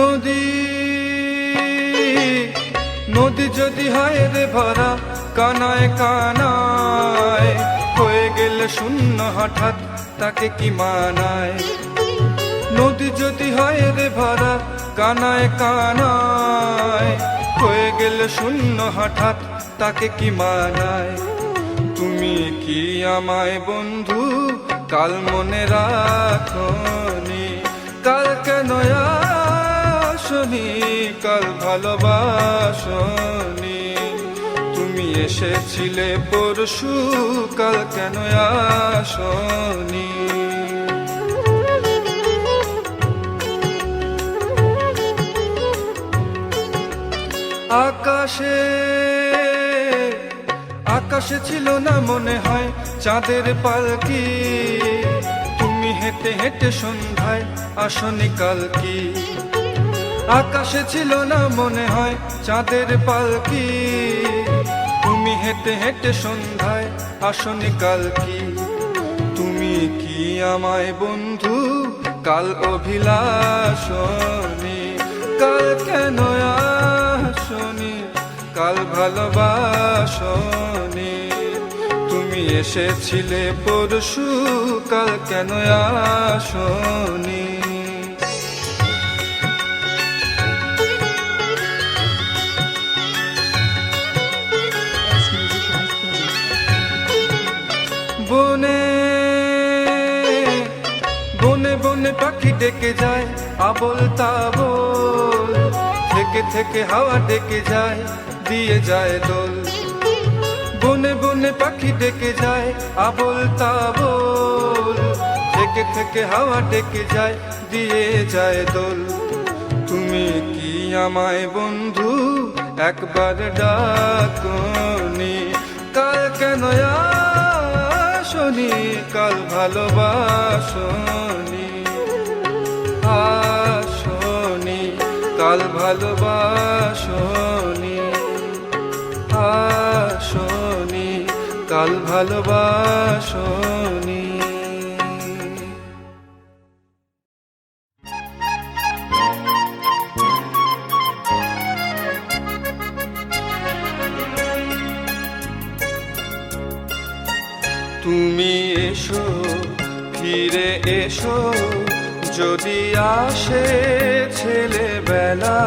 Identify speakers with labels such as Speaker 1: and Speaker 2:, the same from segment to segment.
Speaker 1: নদী। নদী যদি হয় রে ভরা, কানায় কানায়, হয়ে গেলে শূন্য হঠাৎ তাকে কি মানায়? নদী যদি হয় রে ভরা, কানায় কানায়, হয়ে গেলে শূন্য হঠাৎ তাকে কি মানায়? তুমি কি আমায় বন্ধু? কাল মনে রাখনি। কাল কেন আসনি কাল ভালোবাসনি তুমি এসেছিলে পরশু, কাল কেন আসনি? আকাশে আকাশে ছিল না মনে হয় চাঁদের পালকি। তুমি হেঁটে হেঁটে সন্ধ্যায় আসনি কালকি। আকাশে ছিল না মনে হয় চাঁদের পালকি। তুমি হেঁটে হেঁটে সন্ধ্যায় আসনি কালকি। তুমি কি আমায় বন্ধু? কাল অভিলাষনি কাল কেন আসনি? কাল ভালোবাসনি। তুমি এসেছিলে পরশু, কাল কেন আসনি? বনে পাখি ডেকে যায়, আবল তাবল। থেকে থেকে হাওয়া ডেকে যায়, দিয়ে যায় দোল। বনে বনে পাখি ডেকে যায়, আবল তাবল। থেকে থেকে হাওয়া ডেকে যায়, দিয়ে যায় দোল। তুমি কি আমায় বন্ধু? একবার ডাকনি। কাল কেন আসনি? কাল ভালোবাসনি। আসনি কাল ভালোবাসনি আসনি কাল ভালোবাসনি। তুমি এসো ফিরে এসো। যদি আসে ছেলেবেলা,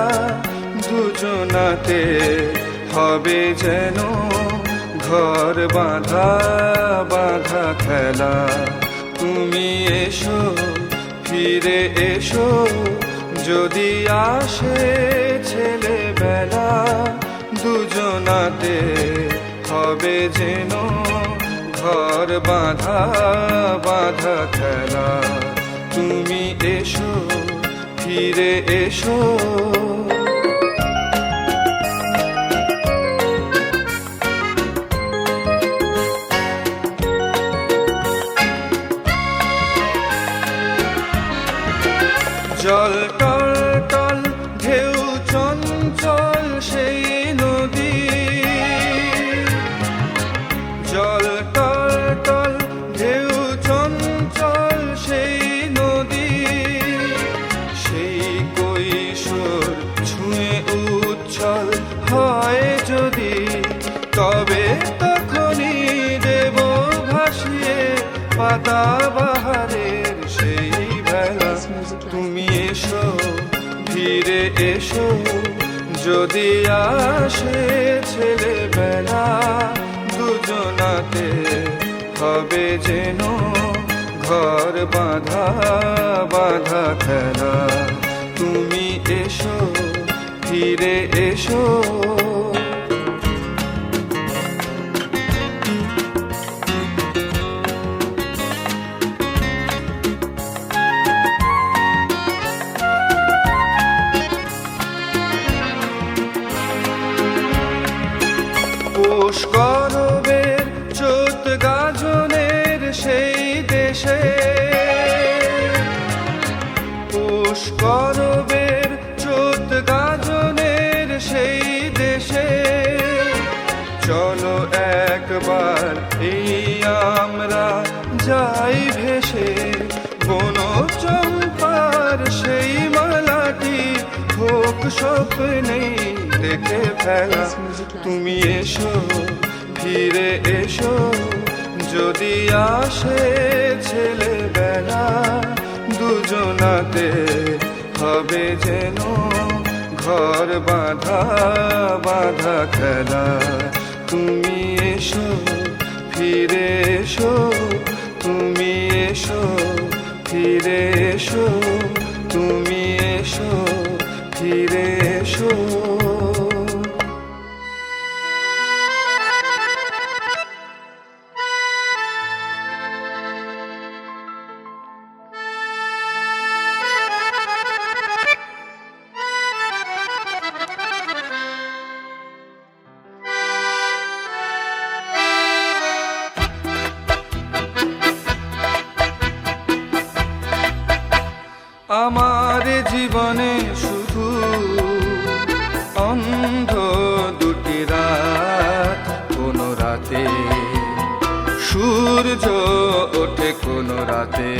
Speaker 1: দুজনাতে হবে যেন ঘর বাঁধা বাঁধা খেলা। তুমি এসো, ফিরে এসো, যদি আসে ছেলেবেলা, দুজনাতে হবে যেন ঘর বাঁধা বাঁধা খেলা। তুমি এসো ফিরে এসো। এসো। যদি আসে ছেলেবেলা, দুজনাতে হবে যেন ঘর বাঁধা বাঁধা খেলা। তুমি এসো, ফিরে এসো। স্বপ্নে দেখে ফেলা। তুমি এসো ফিরে এসো। যদি আসে ছেলেবেলা দুজনাতে হবে যেন ঘর বাঁধা বাঁধা খেলা। তুমি এসো ফিরে এসো। তুমি এসো ফিরে এসো। তুমি এসো। ফিরে এসো। ওঠে কোন রাতে,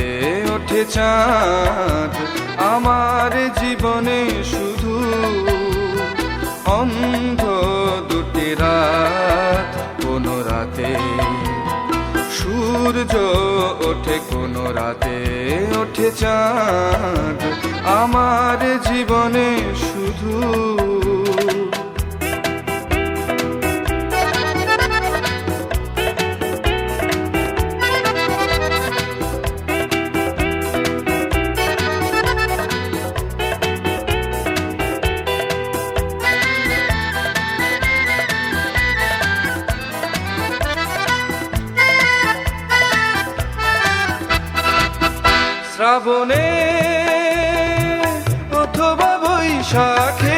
Speaker 1: ওঠে চাঁদ। আমার জীবনে শুধু অন্ধ দুটি রাত কোন রাতে। সূর্য ওঠে কোন রাতে, ওঠে চাঁদ। আমার জীবনে শুধু শ্রাবণে অথবা বৈশাখে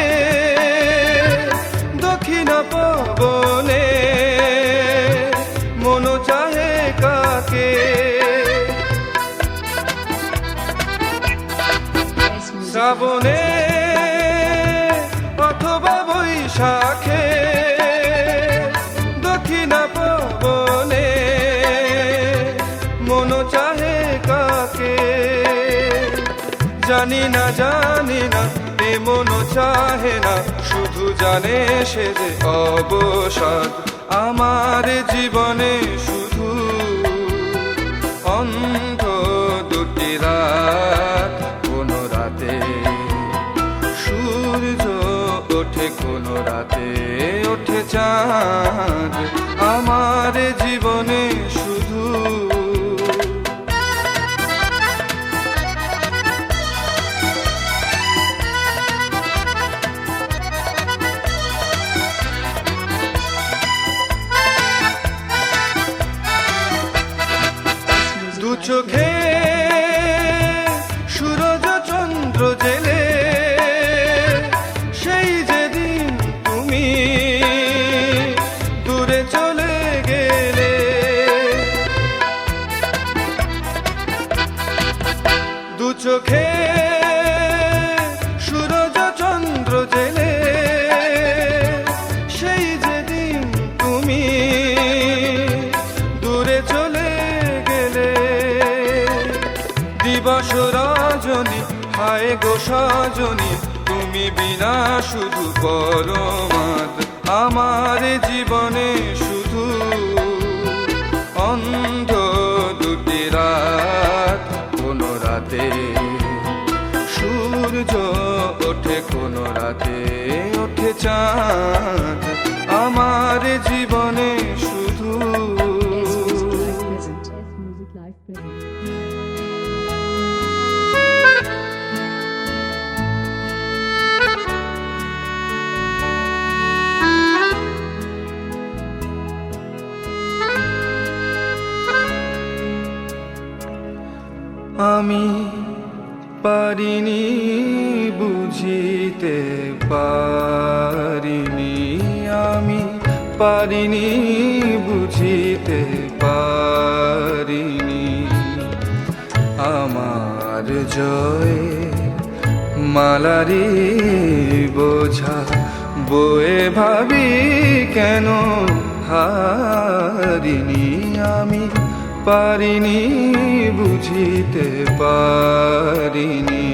Speaker 1: জানি না জানি না, এ চাহে না, শুধু জানে সে যে অবসাদ আমার জীবনে শুধু অন্ধ দুটি রাত, কোন রাতে। সূর্য ওঠে, কোন রাতে ওঠে চাঁদ, আমার জীবনে দিবস রজনী হায় গো সজনী, তুমি বিনা শুধু পরমাদ, আমার জীবনে শুধু অন্ধ দুটি রাত, কোন রাতে সূর্য ওঠে, কোন রাতে ওঠে চাঁদ। আমি পারিনি বুঝিতে পারিনি, আমি পারিনি বুঝিতে পারিনি। আমার জয় মালারি বোঝা, বয়ে ভাবি কেন হারিনি আমি? পারিনি বুঝিতে পারিনি।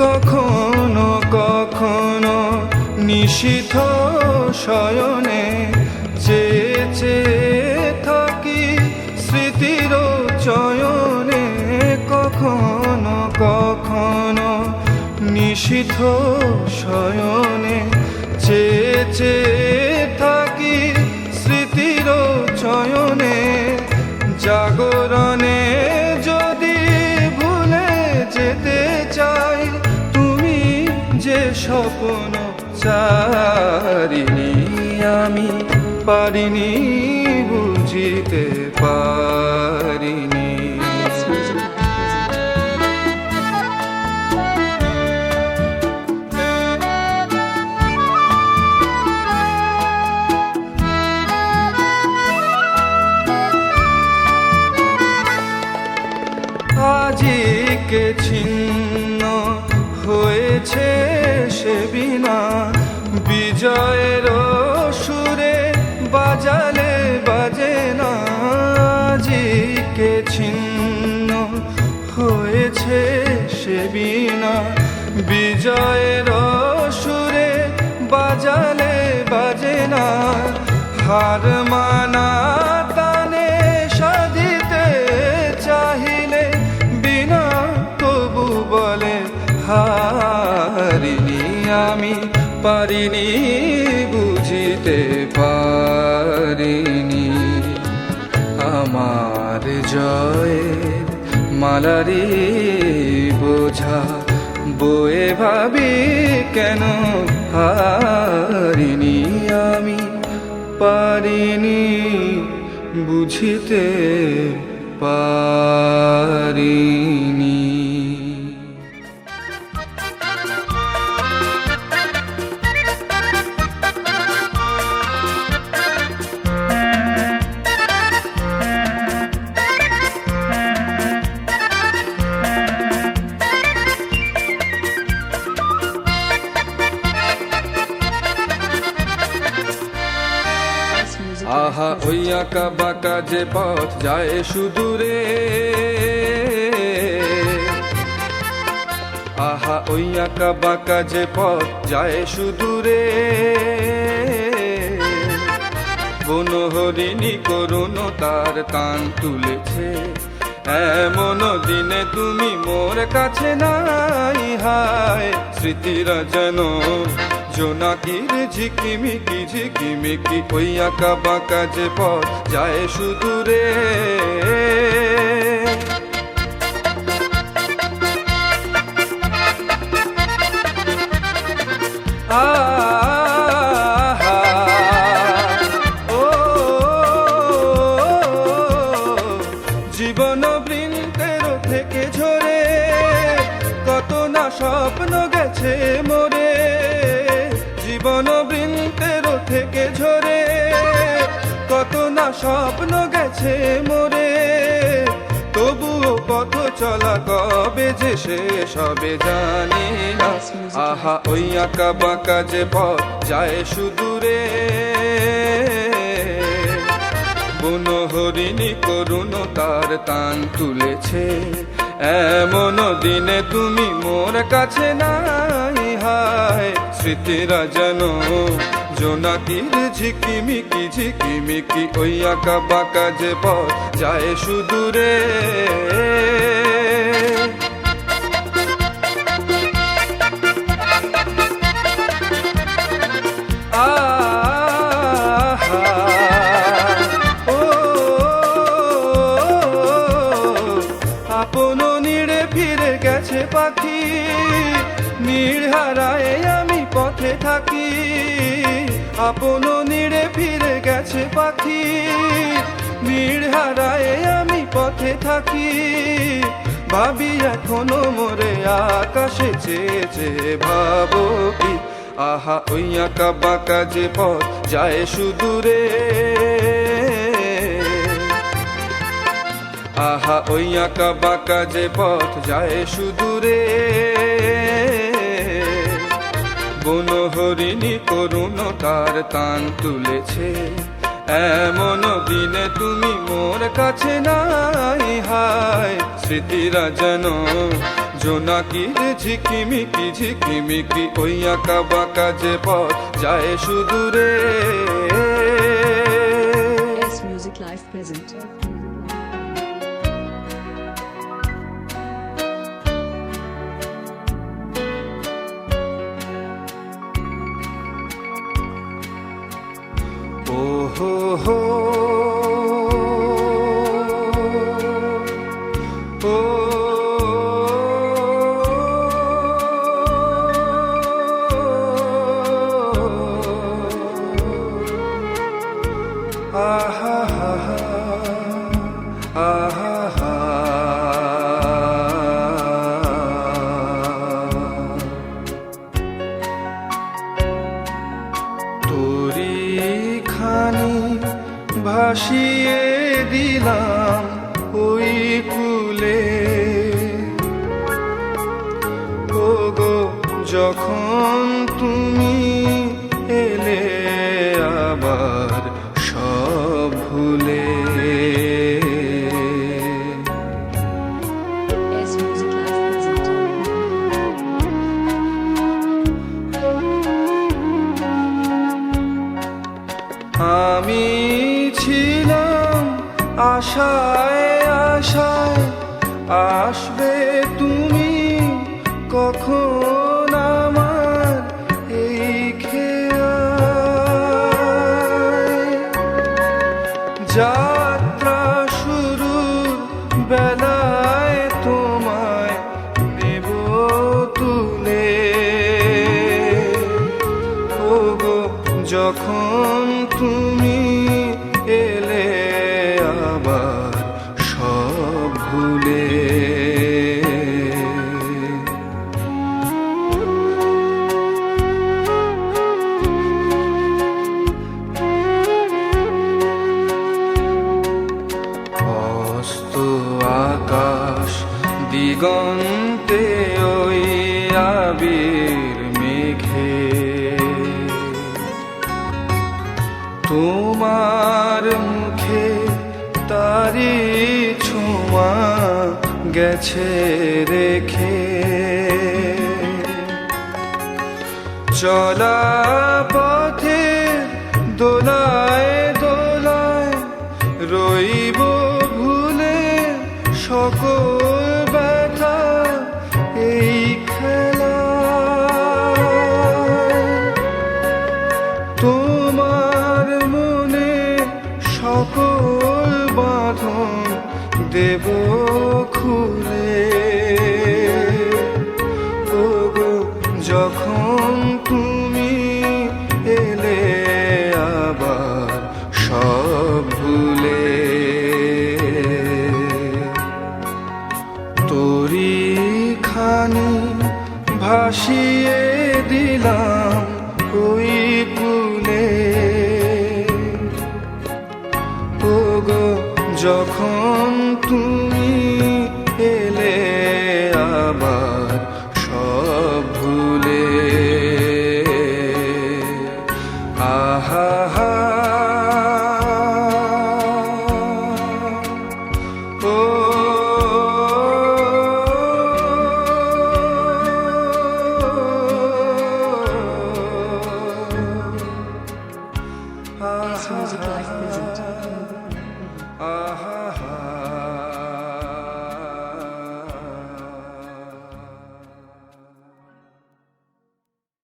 Speaker 1: কখনো কখনো নিশীথ শয়নে চেয়ে চেয়ে কখনো কখনো নিশীথ শয়নে চেয়ে থাকি স্মৃতির চয়নে। জাগরণে যদি ভুলে যেতে চাই, তুমি যে স্বপ্ন চারিনি, আমি পারিনি, বুঝিতে পারিনি। আজিকে ছিন্ন হয়েছে সে বিনা? বিজয়ের সুরে বাজালে বাজে না? আজিকে ছিন্ন হয়েছে সে বিনা? বিজয়ের সুরে বাজালে বাজে না? হার মানা হারিনি আমি পারিনি, বুঝিতে পারিনি। আমার জয়ের মালারি বোঝা বয়ে ভাবি কেন হারিনি আমি পারিনি, বুঝিতে পারিনি। আঁকা বাঁকা যে পথ যায় সুদূরে। আহা, ওই আঁকা বাঁকা যে পথ যায় সুদূরে। বন হরিণী করুণ তার তান তুলেছে। এমন দিনে তুমি মোর কাছে নাই হায়, স্মৃতিরা যেন জোনাকির ঝিকিমিকি ঝিকিমিকি ওই আঁকা বাঁকা যে পথ যায় সুদূরে। আহা গেছে মোরে, তবুও পথ চলা কবে যে শেষ হবে জানি না। আহা, ওই আঁকা বাঁকা যে পথ যায় সুদূরে। বন হরিণী করুণ তার তান তুলেছে। এমন দিনে তুমি মোর কাছে নাই হায়, স্মৃতিরা যেন জোনাকির ঝিকিমিকি ঝিকিমিকি ওই আঁকা বাঁকা যে পথ যায় সুদূরে। আপন নিড়ে ফিরে গেছে পাখি, নীড় হারায় আমি পথে থাকি, আপন নিড়ে ফিরে গেছে পাখি। নীড় হারায় আমি পথে থাকি, ভাবি এখনও মরে আকাশে চেয়ে চেয়ে ভাবো কি আহা, ওই আঁকা বাঁকা যে পথ যায় সুদূরে। আহা, ওই আঁকা বাঁকা যে পথ যায় সুদূরে। বন হরিণী করুণ তার তান তুলেছে। এমন দিনে তুমি মোর কাছে নাই, হায় স্মৃতিরা যেন। জোনাকির ঝিকিমিকি ঝিকিমিকি ওই আঁকা বাঁকা যে পথ যায় সুদূরে।
Speaker 2: Music Live present.
Speaker 1: Oh, oh, oh. যখন দিগন্তে ওই আবির মেঘে। তোমার মুখে তারি ছোঁয়া গেছে রেখে। চলা তোমার মনে সকল বাঁধন দেব খুলে। con tu